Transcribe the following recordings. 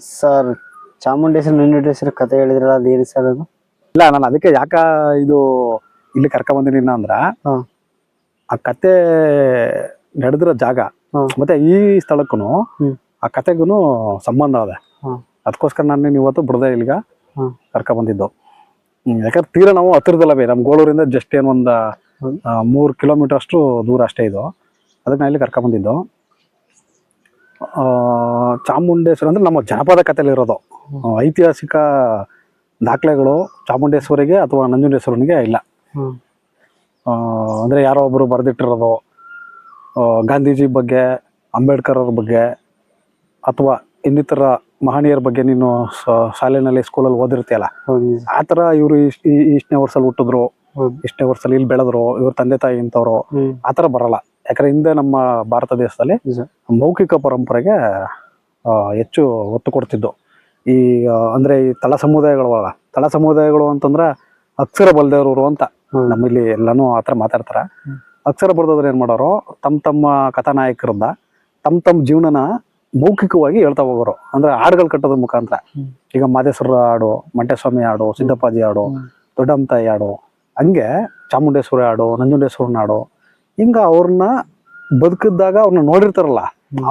Sir Chamundeshwari ನಂಜುಂಡೇಶ್ವರಿ ಕತೆ ಹೇಳಿದ್ರಲ್ಲ ಅದು ಏನು ಸರ್ ಅದು ಇಲ್ಲ ನಾನು ಅದಕ್ಕೆ ಯಾಕ ಇದು ಇಲ್ಲಿ ಕರ್ಕ ಬಂದಿನಿ ಅಂದ್ರ ಹಾ. ಆ ಕತೆ ನಡೆದಿರೋ ಜಾಗ ಹಾ. ಮತ್ತೆ ಈ ಸ್ಥಳಕ್ಕೂ ಹ್ಮ್. ಆ ಕತೆಗೂ ಸಂಬಂಧ ಅದ ಹಾ. ಅದಕ್ಕೋಸ್ಕರ ನಾನು ಇವತ್ತು ಬಿಡದೆ ಇಲ್ಲಿಗ ಹಾಂ ಕರ್ಕ ಬಂದಿದ್ದು ಹ್ಮ್, ಯಾಕಂದ್ರೆ ತೀರಾ ನಾವು ಹತ್ತಿರದಲ್ಲ ಬೇ ನಮ್ಮ ಗೋಳೂರಿಂದ ಜಸ್ಟ್ ಏನೊಂದು ಮೂರು ಹ್ಮ್. ಆ, ಕಿಲೋಮೀಟರ್ ಅಷ್ಟು ದೂರ ಅಷ್ಟೇ ಇದು ಅದಕ್ಕೆ ನಾನು ಇಲ್ಲಿ ಕರ್ಕ ಬಂದಿದ್ದು ಆ, ಚಾಮುಂಡೇಶ್ವರಿ ಅಂದರೆ ನಮ್ಮ ಜನಪದ ಕಥೆಲಿ ಇರೋದು ಐತಿಹಾಸಿಕ ದಾಖಲೆಗಳು ಚಾಮುಂಡೇಶ್ವರಿಗೆ ಅಥವಾ ನಂಜುಂಡೇಶ್ವರನಿಗೆ ಇಲ್ಲ. ಅಂದರೆ ಯಾರೋ ಒಬ್ಬರು ಬರೆದಿಟ್ಟಿರೋದು ಗಾಂಧೀಜಿ ಬಗ್ಗೆ ಅಂಬೇಡ್ಕರ್ ಅವ್ರ ಬಗ್ಗೆ ಅಥವಾ ಇನ್ನಿತರ ಮಹನೀಯರ ಬಗ್ಗೆ ನೀನು ಶಾಲೆನಲ್ಲಿ ಸ್ಕೂಲಲ್ಲಿ ಓದಿರ್ತೀಯಲ್ಲ ಆ ಥರ ಇವರು ಇಷ್ಟನೇ ವರ್ಷಲ್ಲಿ ಹುಟ್ಟಿದ್ರು ಇಷ್ಟನೇ ವರ್ಷದಲ್ಲಿ ಇಲ್ಲಿ ಬೆಳೆದ್ರು ಇವ್ರ ತಂದೆ ತಾಯಿ ಇಂಥವ್ರು ಆ ಥರ ಬರಲ್ಲ. ಯಾಕಂದ್ರೆ ಹಿಂದೆ ನಮ್ಮ ಭಾರತ ದೇಶದಲ್ಲಿ ಮೌಖಿಕ ಪರಂಪರೆಗೆ ಹೆಚ್ಚು ಒತ್ತು ಕೊಡ್ತಿದ್ದು. ಈ ಅಂದ್ರೆ ಈ ತಳ ಸಮುದಾಯಗಳು ತಳ ಸಮುದಾಯಗಳು ಅಂತಂದ್ರೆ ಅಕ್ಷರ ಬಲ್ದೇವ್ರವ್ರು ಅಂತ ನಮ್ಮ ನಮ್ಮಲ್ಲಿ ಎಲ್ಲಾನು ಆ ಥರ ಮಾತಾಡ್ತಾರೆ. ಅಕ್ಷರ ಬರ್ದವ್ರು ಏನು ಮಾಡೋರು ತಮ್ಮ ತಮ್ಮ ಕಥಾನಾಯಕರಿಂದ ತಮ್ಮ ತಮ್ಮ ಜೀವನನ ಮೌಖಿಕವಾಗಿ ಹೇಳ್ತಾ ಹೋಗೋರು. ಅಂದ್ರೆ ಹಾಡುಗಳು ಕಟ್ಟೋದ್ರ ಮುಖಾಂತರ. ಈಗ ಮಾದೇಶ್ವರ ಹಾಡು ಮಂಟೇಸ್ವಾಮಿ ಹಾಡು ಸಿದ್ದಪ್ಪಾಜಿ ಹಾಡು ದೊಡ್ಡಮ್ಮ ತಾಯಿ ಹಾಡು ಹಂಗೆ ಚಾಮುಂಡೇಶ್ವರಿ ಹಾಡು ನಂಜುಂಡೇಶ್ವರನ ಹಾಡು ಹಿಂಗ ಅವ್ರನ್ನ ಬದುಕಿದ್ದಾಗ ಅವ್ರನ್ನ ನೋಡಿರ್ತಾರಲ್ಲ,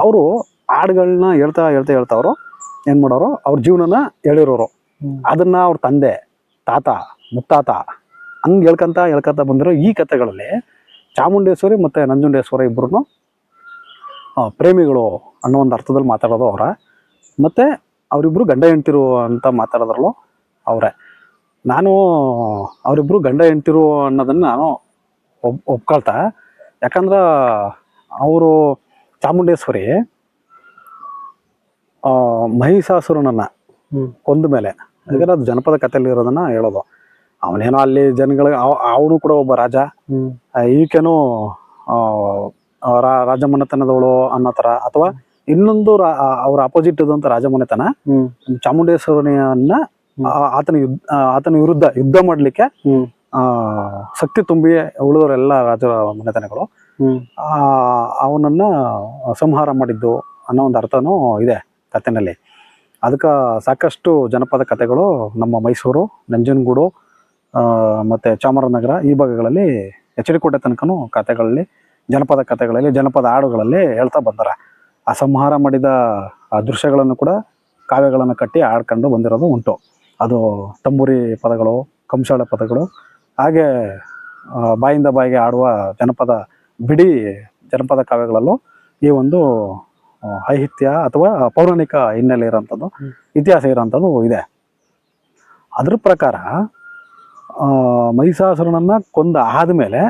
ಅವರು ಹಾಡುಗಳನ್ನ ಹೇಳ್ತಾ ಹೇಳ್ತಾ ಹೇಳ್ತಾ ಅವರು ಏನು ಮಾಡೋರು, ಅವ್ರ ಜೀವನನ ಹೇಳಿರೋರು. ಅದನ್ನ ಅವ್ರ ತಂದೆ, ತಾತ, ಮುತ್ತಾತ ಹಂಗೆ ಹೇಳ್ಕಂತ ಹೇಳ್ಕಂತ ಬಂದಿರೋ ಈ ಕಥೆಗಳಲ್ಲಿ ಚಾಮುಂಡೇಶ್ವರಿ ಮತ್ತೆ ನಂಜುಂಡೇಶ್ವರ ಇಬ್ರು ಪ್ರೇಮಿಗಳು ಅನ್ನೋ ಒಂದು ಅರ್ಥದಲ್ಲಿ ಮಾತಾಡೋದು ಅವರ ಮತ್ತೆ ಅವರಿಬ್ಬರು ಗಂಡ ಹೆಂಡ್ತಿರು ಅಂತ ಮಾತಾಡೋದ್ರಲ್ಲೂ ಅವರೇ ನಾನು ಅವರಿಬ್ಬರು ಗಂಡ ಹೆಂಡ್ತಿರು ಅನ್ನೋದನ್ನ ನಾನು ಒಪ್ ಒಪ್ಕೊಳ್ತಾ ಯಾಕಂದ್ರ ಅವರು ಚಾಮುಂಡೇಶ್ವರಿ ಮಹಿಷಾಸುರನನ್ನು. ಕೊಂದ ಮೇಲೆ ಯಾಕಂದ್ರೆ ಅದು ಜನಪದ ಕಥೆಯಲ್ಲಿ ಇರೋದನ್ನ ಹೇಳೋದು. ಅವನೇನೋ ಅಲ್ಲಿ ಜನಗಳಿಗೆ ಅವನು ಕೂಡ ಒಬ್ಬ ರಾಜ. ಈಕೆನೂ ರಾಜಮನೆತನದವಳು ಅನ್ನೋ ಥರ ಅಥವಾ ಇನ್ನೊಂದು ಅವ್ರ ಅಪೋಸಿಟ್ ಇದ್ದಂತ ರಾಜಮನೆತನ ಚಾಮುಂಡೇಶ್ವರನಿಯನ್ನ ಆತನ ಯುದ್ಧ ಆತನ ವಿರುದ್ಧ ಯುದ್ಧ ಮಾಡ್ಲಿಕ್ಕೆ ಶಕ್ತಿ ತುಂಬಿ ಉಳಿದವರೆಲ್ಲ ರಾಜರ ಮನೆತನಗಳು. ಅವನನ್ನ ಸಂಹಾರ ಮಾಡಿದ್ದು ಅನ್ನೋ ಒಂದು ಅರ್ಥನೂ ಇದೆ ಕಥೆನಲ್ಲಿ ಅದಕ್ಕೆ ಸಾಕಷ್ಟು ಜನಪದ ಕಥೆಗಳು ನಮ್ಮ ಮೈಸೂರು ನಂಜನಗೂಡು ಮತ್ತು ಮತ್ತೆ ಚಾಮರಾಜನಗರ ಈ ಭಾಗಗಳಲ್ಲಿ ಎಚ್ ಡಿ ಕೋಟೆ ತನಕನೂ ಕಥೆಗಳಲ್ಲಿ ಜನಪದ ಕಥೆಗಳಲ್ಲಿ ಜನಪದ ಹಾಡುಗಳಲ್ಲಿ ಹೇಳ್ತಾ ಬಂದಾರೆ. ಆ ಸಂಹಾರ ಮಾಡಿದ ಆ ದೃಶ್ಯಗಳನ್ನು ಕೂಡ ಕಾವ್ಯಗಳನ್ನು ಕಟ್ಟಿ ಹಾಡ್ಕೊಂಡು ಬಂದಿರೋದು ಉಂಟು. ಅದು ತಂಬೂರಿ ಪದಗಳು ಕಂಸಾಳೆ ಪದಗಳು ಹಾಗೆ ಬಾಯಿಂದ ಬಾಯಿಗೆ ಆಡುವ ಜನಪದ ಬಿಡಿ ಜನಪದ ಕಾವ್ಯಗಳಲ್ಲೂ ಈ ಒಂದು ಐಹಿತ್ಯ ಅಥವಾ ಪೌರಾಣಿಕ ಹಿನ್ನೆಲೆ ಇರೋಂಥದ್ದು ಇತಿಹಾಸ ಇರೋಂಥದ್ದು ಇದೆ. ಅದ್ರ ಪ್ರಕಾರ ಮಹಿಷಾಸುರನನ್ನು ಕೊಂದ ಆದಮೇಲೆ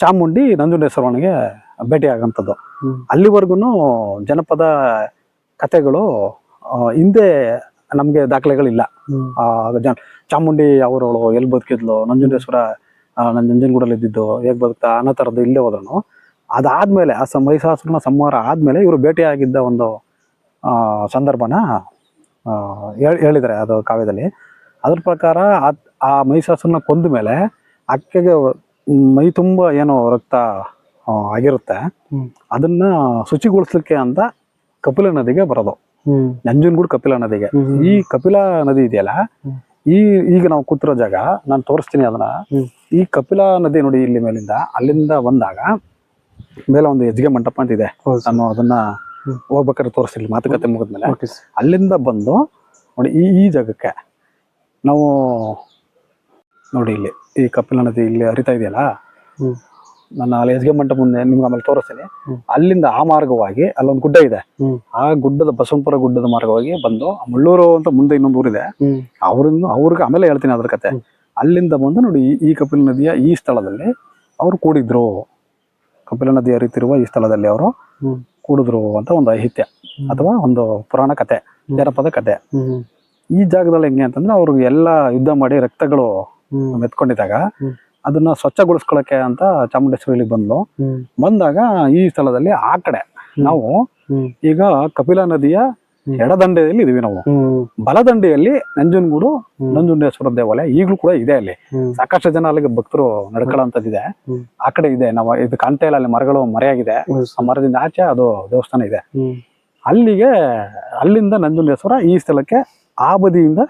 ಚಾಮುಂಡಿ ನಂಜುಂಡೇಶ್ವರನಿಗೆ ಭೇಟಿ ಆಗಂಥದ್ದು. ಅಲ್ಲಿವರೆಗೂ ಜನಪದ ಕಥೆಗಳು ಹಿಂದೆ ನಮಗೆ ದಾಖಲೆಗಳಿಲ್ಲ. ಆ, ಚಾಮುಂಡಿ ಅವರವಳು ಎಲ್ಲಿ ಬದುಕಿದ್ಲು? ನಂಜುಂಡೇಶ್ವರ ನನ್ನ ನಂಜನಗೂಡಲ್ಲಿ ಇದ್ದಿದ್ದು ಹೇಗೆ ಬದುಕ್ತಾ ಅನ್ನೋ ಥರದ್ದು ಇಲ್ಲೇ ಹೋದ್ರು ಅದಾದ್ಮೇಲೆ ಆ ಸ ಮಹಿಷಾಸುರನ ಸಂಹಾರ ಆದಮೇಲೆ ಇವರು ಭೇಟಿಯಾಗಿದ್ದ ಒಂದು ಸಂದರ್ಭನ ಹೇಳಿದ್ದಾರೆ ಅದು ಕಾವ್ಯದಲ್ಲಿ. ಅದ್ರ ಪ್ರಕಾರ ಆ- ಮಹಿಷಾಸುರನ ಕೊಂದ ಮೇಲೆ ಅಕ್ಕಿಗೆ ಮೈ ತುಂಬ ಏನೋ ರಕ್ತ ಆಗಿರುತ್ತೆ. ಅದನ್ನ ಶುಚಿಗೊಳಿಸ್ಲಿಕ್ಕೆ ಅಂತ ಕಪಿಲ ನದಿಗೆ ಬರೋದು. ನಂಜನಗೂಡು ಕಪಿಲಾ ನದಿಗೆ. ಈ ಕಪಿಲಾ ನದಿ ಇದೆಯಲ್ಲ ಈ ಈಗ ನಾವು ಕೂತಿರೋ ಜಾಗ ನಾನು ತೋರಿಸ್ತೀನಿ ಅದನ್ನ. ಈ ಕಪಿಲಾ ನದಿ ನೋಡಿ ಇಲ್ಲಿ ಮೇಲಿಂದ ಅಲ್ಲಿಂದ ಬಂದಾಗ ಮೇಲೆ ಒಂದು ಹೆಜ್ಜೆ ಮಂಟಪ ಅಂತ ಇದೆ. ನಾನು ಅದನ್ನ. ಹೋಗ್ಬೇಕಾದ್ರೆ ತೋರಿಸ್ತೀನಿ ಮಾತುಕತೆ ಮುಗಿದ್ಮೇಲೆ. ಅಲ್ಲಿಂದ ಬಂದು ನೋಡಿ ಈ ಈ ಜಾಗಕ್ಕೆ ನಾವು ನೋಡಿ ಇಲ್ಲಿ ಈ ಕಪಿಲಾ ನದಿ ಇಲ್ಲಿ ಹರಿತಾ ಇದೆಯಲ್ಲ. ನನ್ನ ಅಲ್ಲಿ ಎಸ್ಗೆ ಮಂಟಪ ಮುಂದೆ ನಿಮ್ಗೆ ಆಮೇಲೆ ತೋರಿಸ್ತೀನಿ. ಅಲ್ಲಿಂದ ಆ ಮಾರ್ಗವಾಗಿ ಅಲ್ಲೊಂದು ಗುಡ್ಡ ಇದೆ. ಆ ಗುಡ್ಡದ ಬಸವಂಪುರ ಗುಡ್ಡದ ಮಾರ್ಗವಾಗಿ ಬಂದು ಮುಳ್ಳೂರು ಅಂತ ಮುಂದೆ ಇನ್ನೊಂದು ಊರಿದೆ. ಅವ್ರಿಂದ ಅವ್ರಿಗೆ ಆಮೇಲೆ ಹೇಳ್ತೀನಿ ಅದ್ರ ಕತೆ. ಅಲ್ಲಿಂದ ಬಂದು ನೋಡಿ ಈ- ಕಪಿಲ ನದಿಯ ಈ ಸ್ಥಳದಲ್ಲಿ ಅವರು ಕೂಡಿದ್ರು. ಕಪಿಲ ನದಿ ಹರಿತಿರುವ ಈ ಸ್ಥಳದಲ್ಲಿ ಅವರು. ಕೂಡಿದ್ರು ಅಂತ ಒಂದು ಐಹಿತ್ಯ ಅಥವಾ ಒಂದು ಪುರಾಣ ಕತೆ. ಜನಪದ ಕತೆ. ಈ ಜಾಗದಲ್ಲಿ ಹೆಂಗೆ ಅಂತಂದ್ರೆ ಅವ್ರಿಗೆ ಎಲ್ಲ ಯುದ್ಧ ಮಾಡಿ ರಕ್ತಗಳು ಮೆತ್ಕೊಂಡಿದ್ದಾಗ. ಅದನ್ನ ಸ್ವಚ್ಛಗೊಳಿಸ್ಕೊಳಕ್ಕೆ ಅಂತ ಚಾಮುಂಡೇಶ್ವರಿ ಬಂದ್ಲು. ಬಂದಾಗ ಈ ಸ್ಥಳದಲ್ಲಿ ಆ ಕಡೆ ನಾವು ಈಗ ಕಪಿಲಾ ನದಿಯ. ಎಡದಂಡೆಯಲ್ಲಿ ಇದೀವಿ ನಾವು. ಬಲದಂಡೆಯಲ್ಲಿ ನಂಜನಗೂಡು. ನಂಜುಂಡೇಶ್ವರ ದೇವಾಲಯ ಈಗಲೂ ಕೂಡ ಇದೆ ಅಲ್ಲಿ. ಸಾಕಷ್ಟು ಜನ ಅಲ್ಲಿಗೆ ಭಕ್ತರು ನಡ್ಕೊಳ್ಳೋಂಥದ್ದಿದೆ. ಆ ಕಡೆ ಇದೆ. ನಾವು ಇದು ಕಾಣ್ತಾ ಇಲ್ಲ ಅಲ್ಲಿ ಮರಗಳು ಮರೆಯಾಗಿದೆ. ಆ ಮರದಿಂದ ಆಚೆ ಅದು ದೇವಸ್ಥಾನ ಇದೆ. ಅಲ್ಲಿಗೆ ಅಲ್ಲಿಂದ ನಂಜುಂಡೇಶ್ವರ ಈ ಸ್ಥಳಕ್ಕೆ ಆ ಬದಿಯಿಂದ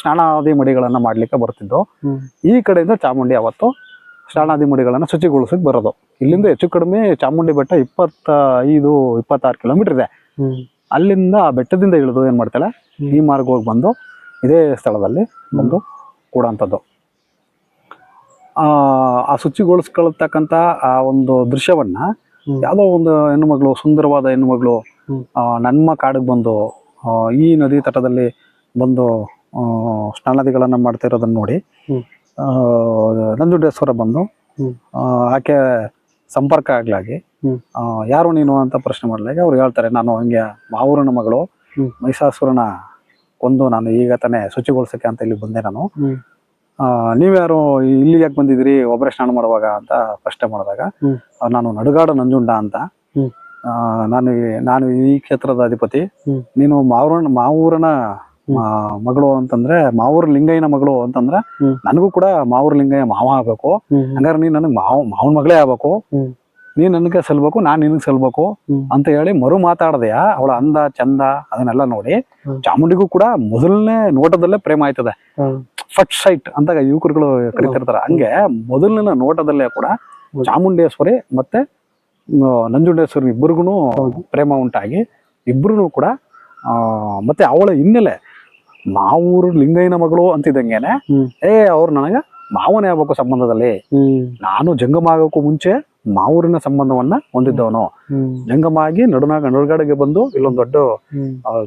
ಸ್ನಾನಾದಿ ಮಡಿಗಳನ್ನ ಮಾಡ್ಲಿಕ್ಕೆ ಬರ್ತಿದ್ದು ಈ ಕಡೆಯಿಂದ ಚಾಮುಂಡಿ ಅವತ್ತು ಸ್ನಾನಾದಿ ಮಡಿಗಳನ್ನ ಶುಚಿಗೊಳಿಸಕ್ ಬರೋದು. ಇಲ್ಲಿಂದ ಹೆಚ್ಚು ಕಡಿಮೆ ಚಾಮುಂಡಿ ಬೆಟ್ಟ ಇಪ್ಪತ್ತ ಐದು ಇಪ್ಪತ್ತಾರು ಕಿಲೋಮೀಟರ್ ಇದೆ. ಅಲ್ಲಿಂದ ಆ ಬೆಟ್ಟದಿಂದ ಇಳಿದು ಏನ್ ಮಾಡ್ತಾಳೆ ಈ ಮಾರ್ಗ ಹೋಗಿ ಬಂದು ಇದೇ ಸ್ಥಳದಲ್ಲಿ ಬಂದು ಕೂಡಂತದ್ದು. ಆ ಆ ಶುಚಿಗೊಳಿಸ್ಕೊಳ್ತಕ್ಕಂಥ ಆ ಒಂದು ದೃಶ್ಯವನ್ನ ಯಾವ್ದೋ ಒಂದು ಹೆಣ್ಣುಮಗಳು ಸುಂದರವಾದ ಹೆಣ್ಣು ಮಗಳು ಆ, ನನ್ಮ ಕಾಡಿಗೆ ಬಂದು ಆ, ಈ ನದಿ ತಟದಲ್ಲಿ ಬಂದು ಸ್ನಾನಾದಿಗಳನ್ನು ಮಾಡ್ತಾ ಇರೋದನ್ನು ನೋಡಿ ನಂಜುಂಡೇಶ್ವರ ಬಂದು ಆಕೆ ಸಂಪರ್ಕ ಆಗ್ಲಾಗಿ ಯಾರು ನೀನು ಅಂತ ಪ್ರಶ್ನೆ ಮಾಡ್ಲಾಗಿ ಅವ್ರು ಹೇಳ್ತಾರೆ ನಾನು ಹಂಗೆ ಮಾವೂರನ ಮಗಳು ಮೈಸಾಸುರನ ಮಹಿಷಾಸುರನ ಕೊಂದು ನಾನು ಈಗ ತಾನೇ ಶುಚಿಗೊಳಿಸಕ್ಕೆ ಅಂತ ಇಲ್ಲಿ ಬಂದೆ ನಾನು. ನೀವ್ಯಾರು ಇಲ್ಲಿ ಯಾಕೆ ಬಂದಿದ್ರಿ ಒಬ್ಬರೇ ಸ್ನಾನ ಮಾಡುವಾಗ ಅಂತ ಪ್ರಶ್ನೆ ಮಾಡಿದಾಗ ನಾನು ನಡುಗಾಡು ನಂಜುಂಡ ಅಂತ ನಾನು ನಾನು ಈ ಕ್ಷೇತ್ರದ ಅಧಿಪತಿ ನೀನು ಮಾವೂರನ ಮಾವೂರನ ಮಗಳು ಅಂತಂದ್ರೆ ಮಾವೂರ್ ಲಿಂಗಯ್ಯನ ಮಗಳು ಅಂತಂದ್ರೆ. ನನಗೂ ಕೂಡ ಮಾವೂರ್ ಲಿಂಗಯ್ಯ ಮಾವ ಆಗ್ಬೇಕು. ಹಂಗಾರೆ ನೀನ್ ನನಗ್ ಮಾವ ಮಾವನ್ ಮಗಳೇ ಆಗ್ಬೇಕು. ನೀ ನೀನ್ ನನಗೆ ಸಲ್ಬೇಕು ನಾನ್ ನಿನಗೆ ಸಲ್ಬೇಕು ಅಂತ ಹೇಳಿ ಮರು ಮಾತಾಡದೆಯ? ಅವಳ ಅಂದ ಚಂದ ಅದನ್ನೆಲ್ಲ ನೋಡಿ ಚಾಮುಂಡಿಗೂ ಕೂಡ ಮೊದಲನೇ ನೋಟದಲ್ಲೇ ಪ್ರೇಮ ಆಯ್ತದೆ. ಫಸ್ಟ್ ಫಟ್ ಸೈಟ್ ಅಂತ ಯುವಕರುಗಳು ಕರಿತಿರ್ತಾರೆ. ಹಂಗೆ ಮೊದಲನೇ ನೋಟದಲ್ಲೇ ಕೂಡ. ಚಾಮುಂಡೇಶ್ವರಿ ಮತ್ತೆ ನಂಜುಂಡೇಶ್ವರಿ ಇಬ್ಬರಿಗೂ. ಪ್ರೇಮ ಉಂಟಾಗಿ ಇಬ್ರು ಕೂಡ ಆ, ಮತ್ತೆ ಅವಳ ಹಿನ್ನೆಲೆ ಮಾವೂರು ಲಿಂಗಯ್ಯನ ಮಗಳು ಅಂತಿದ್ದಂಗೆನೆ ಏ ಅವ್ರು ನನಗ ಮಾವನೇ ಆಗ್ಬೇಕು ಸಂಬಂಧದಲ್ಲಿ. ನಾನು ಜಂಗಮ ಆಗೋಕ್ಕೂ ಮುಂಚೆ ಮಾವೂರಿನ ಸಂಬಂಧವನ್ನ ಹೊಂದಿದ್ದವನು. ಜಂಗಮ ಆಗಿ ನಡುನಾಗ ನಡುಗಡೆಗೆ ಬಂದು ಇಲ್ಲೊಂದು ದೊಡ್ಡ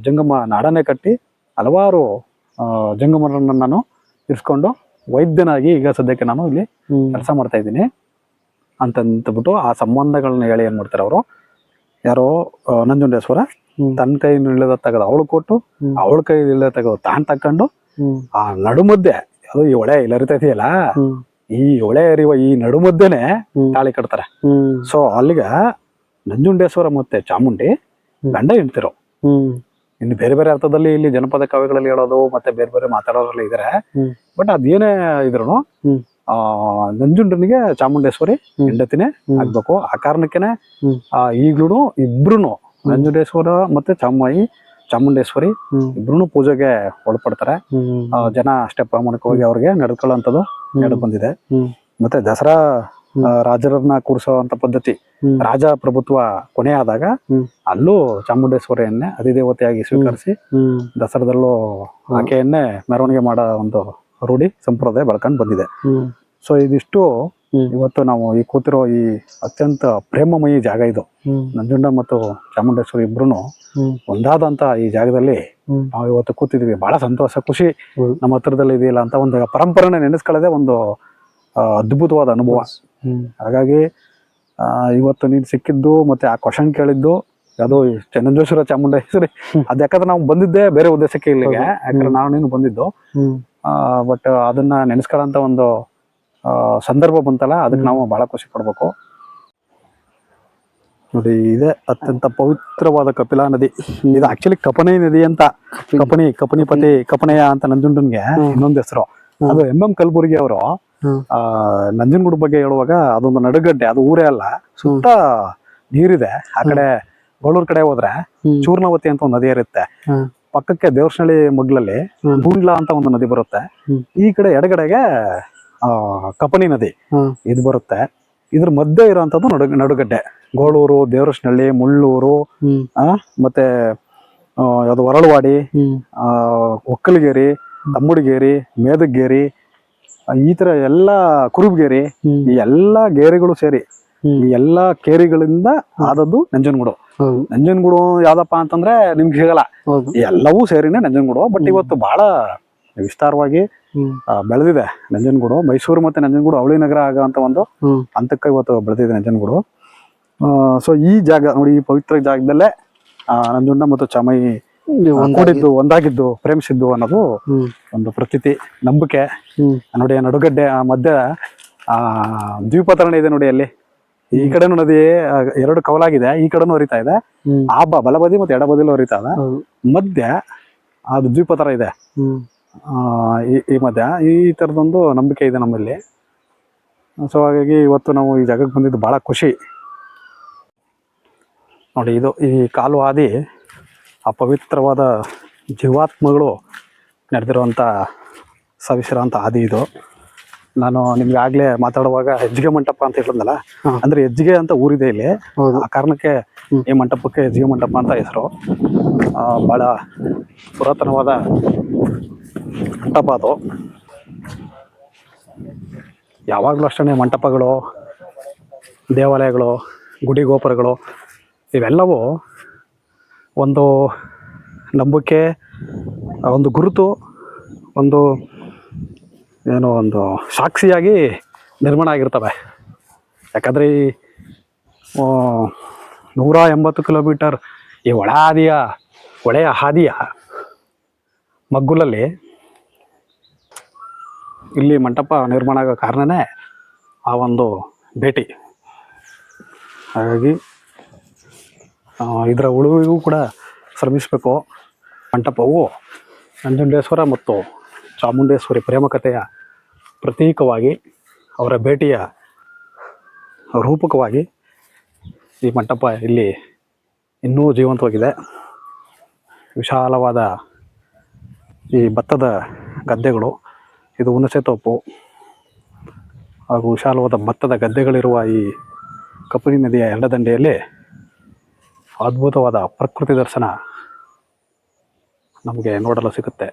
ಜಂಗಮ ನಾಡನೆ ಕಟ್ಟಿ ಹಲವಾರು ಜಂಗಮರನ್ನ ನಾನು ಇರಿಸ್ಕೊಂಡು ವೈದ್ಯನಾಗಿ ಈಗ ಸದ್ಯಕ್ಕೆ ನಾನು ಇಲ್ಲಿ ಕೆಲಸ ಮಾಡ್ತಾ ಇದ್ದೀನಿ ಅಂತಂದ್ಬಿಟ್ಟು ಆ ಸಂಬಂಧಗಳನ್ನ ಹೇಳಿ ಏನ್ ಮಾಡ್ತಾರೆ ಅವರು? ಯಾರೋ ನಂಜುಂಡೇಶ್ವರ. ತನ್ನ ಕೈ ಇಲ್ಲದ ತೆಗೆದು ಅವಳು ಕೊಟ್ಟು. ಅವಳ ಕೈ ಇಲ್ಲದ ತೆಗೆದು ತಾನ್ ತಕೊಂಡು ಆ ನಡುಮದ್ದೆ ಅದು ಈ ಹೊಳೆ ಇಲ್ಲರಿತೈತಿಯಲ್ಲ? ಈ ಒಳೆ ಹರಿಯುವ ಈ ನಡುಮದ್ದೆನೆ ತಾಳಿ ಕಟ್ತಾರೆ. ಸೊ ಅಲ್ಲಿಗ ನಂಜುಂಡೇಶ್ವರ ಮತ್ತೆ ಚಾಮುಂಡಿ ಗಂಡ ಹೆಂಡ್ತಿರು. ಹ್ಮ್. ಇನ್ನು ಬೇರೆ ಬೇರೆ ಅರ್ಥದಲ್ಲಿ ಇಲ್ಲಿ ಜನಪದ ಕವಿಗಳಲ್ಲಿ ಹೇಳೋದು ಮತ್ತೆ ಬೇರೆ ಬೇರೆ ಮಾತಾಡೋದ್ರಲ್ಲಿ ಇದಾರೆ. ಬಟ್ ಅದೇನೇ ಇದ್ರು. ಆ ನಂಜುಂಡನಿಗೆ ಚಾಮುಂಡೇಶ್ವರಿ. ಹೆಂಡತಿನೇ ಆಗ್ಬೇಕು. ಆ ಕಾರಣಕ್ಕೇನೆ ಆ ಈಗ್ಲೂ ಇಬ್ರು ನಂಜುಂಡೇಶ್ವರ ಮತ್ತೆ ಚಾಮಾಯಿ ಚಾಮುಂಡೇಶ್ವರಿ ಇಬ್ರು ಪೂಜೆಗೆ ಒಳಪಡ್ತಾರೆ. ಜನ ಅಷ್ಟೇ ಪ್ರಾಮಾಣಿಕವಾಗಿ ಅವ್ರಿಗೆ ನಡ್ಕೊಳ್ಳೋಂಥದ್ದು ನಡೆದು ಬಂದಿದೆ. ಮತ್ತೆ ದಸರಾ ರಾಜರನ್ನ ಕೂರಿಸುವಂತ ಪದ್ಧತಿ. ರಾಜ ಪ್ರಭುತ್ವ ಕೊನೆ ಆದಾಗ ಅಲ್ಲೂ ಚಾಮುಂಡೇಶ್ವರಿಯನ್ನೇ ಅಧಿದೇವತೆಯಾಗಿ ಸ್ವೀಕರಿಸಿ ದಸರಾದಲ್ಲೂ ಆಕೆಯನ್ನೇ ಮೆರವಣಿಗೆ ಮಾಡೋ ಒಂದು ರೂಢಿ ಸಂಪ್ರದಾಯ ಬೆಳ್ಕೊಂಡು ಬಂದಿದೆ. ಸೊ ಇದಿಷ್ಟು. ಇವತ್ತು ನಾವು ಈ ಕೂತಿರೋ ಈ ಅತ್ಯಂತ ಪ್ರೇಮಮಯಿ ಜಾಗ ಇದು. ನಂಜುಂಡ ಮತ್ತು ಚಾಮುಂಡೇಶ್ವರಿ ಇಬ್ರು ಒಂದಾದಂತ ಈ ಜಾಗದಲ್ಲಿ ನಾವು ಇವತ್ತು ಕೂತಿದ್ವಿ. ಬಹಳ ಸಂತೋಷ ಖುಷಿ. ನಮ್ಮ ಹತ್ರದಲ್ಲಿ ಇದೆಯಲ್ಲ ಅಂತ ಒಂದು ಪರಂಪರೆನ ನೆನೆಸ್ಕೊಳ್ಳೋದೇ ಒಂದು ಅದ್ಭುತವಾದ ಅನುಭವ. ಹಾಗಾಗಿ ಆ, ಇವತ್ತು ನೀನು ಸಿಕ್ಕಿದ್ದು ಮತ್ತೆ ಆ ಕ್ವಶನ್ ಕೇಳಿದ್ದು ಅದು ಚನ್ನಂಜೇಶ್ವರ ಚಾಮುಂಡೇಶ್ವರಿ. ಅದ್ ಯಾಕಂದ್ರೆ ನಾವು ಬಂದಿದ್ದೆ ಬೇರೆ ಉದ್ದೇಶಕ್ಕೆ ಇಲ್ಲಿಗೆ. ಯಾಕಂದ್ರೆ ನಾವು ನೀನು ಬಂದಿದ್ದು. ಬಟ್ ಅದನ್ನ ನೆನೆಸ್ಕೊಳ್ಳಂತ ಒಂದು ಸಂದರ್ಭ ಬಂತಲ್ಲ ಅದಕ್ಕೆ ನಾವು ಬಹಳ ಖುಷಿ ಪಡ್ಬೇಕು. ನೋಡಿ ಇದೆ ಅತ್ಯಂತ ಪವಿತ್ರವಾದ ಕಪಿಲಾ ನದಿ. ಇದು ಆಕ್ಚುಲಿ ಕಪನೆ ನದಿ ಅಂತ. ಕಪನಿ ಕಪನಿಪತಿ ಕಪನೆಯ ಅಂತ ನಂಜುಂಡನ್ಗೆ ಇನ್ನೊಂದು ಹೆಸರು. ಅದು ಎಂ ಎಂ ಕಲಬುರ್ಗಿ ಅವರು ಆ ನಂಜನಗೂಡು ಬಗ್ಗೆ ಹೇಳುವಾಗ ಅದೊಂದು ನಡುಗಡ್ಡೆ ಅದು ಊರೇ ಅಲ್ಲ ಸುತ್ತ ನೀರಿದೆ. ಆ ಕಡೆ ಬಳ್ಳೂರ್ ಕಡೆ ಹೋದ್ರೆ ಚೂರ್ಣವತಿ ಅಂತ ಒಂದು ನದಿ ಇರುತ್ತೆ. ಪಕ್ಕಕ್ಕೆ ದೇವಸ್ನಳ್ಳಿ ಮಗ್ಲಲ್ಲಿ ಹ್ಮ್. ಅಂತ ಒಂದು ನದಿ ಬರುತ್ತೆ. ಈ ಕಡೆ ಎಡಗಡೆಗೆ ಕಪನಿ ನದಿ. ಇದು ಬರುತ್ತೆ. ಇದ್ರ ಮಧ್ಯೆ ಇರುವಂತದ್ದು ನಡು ನಡುಗಡ್ಡೆ. ಗೋಳೂರು ದೇವರಸ್ನಳ್ಳಿ ಮುಳ್ಳೂರು ಆ ಮತ್ತೆ ಯಾವ್ದು ಹೊರಳವಾಡಿ ಒಕ್ಕಲಗೇರಿ ತಮ್ಮುಡಿಗೇರಿ ಮೇದಗೇರಿ ಈ ತರ ಎಲ್ಲಾ ಕುರುಬಗೇರಿ ಈ ಎಲ್ಲಾ ಗೇರಿಗಳು ಸೇರಿ. ಈ ಎಲ್ಲಾ ಕೇರಿಗಳಿಂದ ಆದದ್ದು ನಂಜನಗೂಡು. ನಂಜನಗೂಡು ಯಾವ್ದಪ್ಪ ಅಂತಂದ್ರೆ ನಿಮ್ಗೆ ಹೇಳಲ್ಲ ಎಲ್ಲವೂ ಸೇರಿನೇ ನಂಜನಗೂಡು. ಬಟ್ ಇವತ್ತು ಬಹಳ ವಿಸ್ತಾರವಾಗಿ ಬೆಳೆದಿದೆ ನಂಜನಗೂಡು. ಮೈಸೂರು ಮತ್ತೆ ನಂಜನಗೂಡು ಅವಳಿ ನಗರ ಆಗೋವಂಥ ಒಂದು ಹಂತಕ್ಕೆ ಇವತ್ತು ಬೆಳೆದಿದೆ ನಂಜನಗೂಡು. ಸೊ ಈ ಜಾಗ ನೋಡಿ ಈ ಪವಿತ್ರ ಜಾಗದಲ್ಲೇ ಆ, ನಂಜುಂಡ ಮತ್ತು ಚಮೈ ಕೂಡಿದ್ದು ಒಂದಾಗಿದ್ದು ಪ್ರೇಮಿಸಿದ್ದು ಅನ್ನೋದು ಒಂದು ಪ್ರತೀತಿ ನಂಬಿಕೆ. ನೋಡಿ ಆ ನಡುಗಡ್ಡೆ ಆ ಮಧ್ಯ ಆ ದ್ವೀಪತರಣ ಇದೆ ನೋಡಿ ಅಲ್ಲಿ. ಈ ಕಡೆನೂ ನದಿ ಎರಡು ಕವಲಾಗಿದೆ. ಈ ಕಡೆನೂ ಹರಿತಾ ಇದೆ. ಆ ಬಲಬದಿ ಮತ್ತೆ ಎಡಬದಿಲೂ ಹರಿತಾ ಇದೆ. ಮಧ್ಯ ಅದು ದ್ವೀಪ ತರ ಇದೆ ಈ ಈ ಮಧ್ಯ ಈ ಥರದೊಂದು ನಂಬಿಕೆ ಇದೆ ನಮ್ಮಲ್ಲಿ. ಸೊ ಹಾಗಾಗಿ ಇವತ್ತು ನಾವು ಈ ಜಾಗಕ್ಕೆ ಬಂದಿದ್ದು ಭಾಳ ಖುಷಿ. ನೋಡಿ ಇದು ಈ ಕಾಲು ಹಾದಿ ಆ ಪವಿತ್ರವಾದ ಜೀವಾತ್ಮಗಳು ನಡೆದಿರುವಂಥ ಸವಿಸಿರೋಂಥ ಹಾದಿ ಇದು. ನಾನು ನಿಮ್ಗೆ ಆಗಲೇ ಮಾತಾಡುವಾಗ ಹೆಜ್ಜಿಗೆ ಮಂಟಪ ಅಂತ ಹೇಳಿದ್ನಲ್ಲ? ಅಂದರೆ ಅಂದ್ರೆ ಹೆಜ್ಜಿಗೆ ಅಂತ ಊರಿದೆ ಇಲ್ಲಿ. ಆ ಕಾರಣಕ್ಕೆ ಈ ಮಂಟಪಕ್ಕೆ ಹೆಜ್ಜಿಗೆ ಮಂಟಪ ಅಂತ ಹೆಸರು. ಭಾಳ ಪುರಾತನವಾದ ಮಂಟಪ ಅದು ಯಾವಾಗಲೂ ಅಷ್ಟೇ ಮಂಟಪಗಳು, ದೇವಾಲಯಗಳು, ಗುಡಿ ಗೋಪುರಗಳು, ಇವೆಲ್ಲವೂ ಒಂದು ನಂಬಿಕೆ, ಒಂದು ಗುರುತು, ಒಂದು ಏನೋ ಒಂದು ಸಾಕ್ಷಿಯಾಗಿ ನಿರ್ಮಾಣ ಆಗಿರ್ತವೆ. ಯಾಕಂದರೆ ಈ ನೂರ ಎಂಬತ್ತು ಕಿಲೋಮೀಟರ್ ಈ ಒಳ ಹಾದಿಯ ಒಳೆಯ ಹಾದಿಯ ಮಗ್ಗುಲಲ್ಲಿ ಇಲ್ಲಿ ಮಂಟಪ ನಿರ್ಮಾಣ ಆಗೋ ಕಾರಣನೇ ಆ ಒಂದು ಭೇಟಿ. ಹಾಗಾಗಿ ಇದರ ಉಳುವಿಗೂ ಕೂಡ ಶ್ರಮಿಸಬೇಕು. ಮಂಟಪವು ನಂಜುಂಡೇಶ್ವರ ಮತ್ತು ಚಾಮುಂಡೇಶ್ವರಿ ಪ್ರೇಮ ಕಥೆಯ ಪ್ರತೀಕವಾಗಿ, ಅವರ ಭೇಟಿಯ ರೂಪಕವಾಗಿ ಈ ಮಂಟಪ ಇಲ್ಲಿ ಇನ್ನೂ ಜೀವಂತವಾಗಿದೆ. ವಿಶಾಲವಾದ ಈ ಭತ್ತದ ಗದ್ದೆಗಳು ಇದು ಹುಣಸೆ ತೋಪು ಹಾಗೂ ವಿಶಾಲವಾದ ಭತ್ತದ ಗದ್ದೆಗಳಿರುವ ಈ ಕಪಿನಿ ನದಿಯ ಎಡದಂಡೆಯಲ್ಲಿ ಅದ್ಭುತವಾದ ಪ್ರಕೃತಿ ದರ್ಶನ ನಮಗೆ ನೋಡಲು ಸಿಗುತ್ತೆ.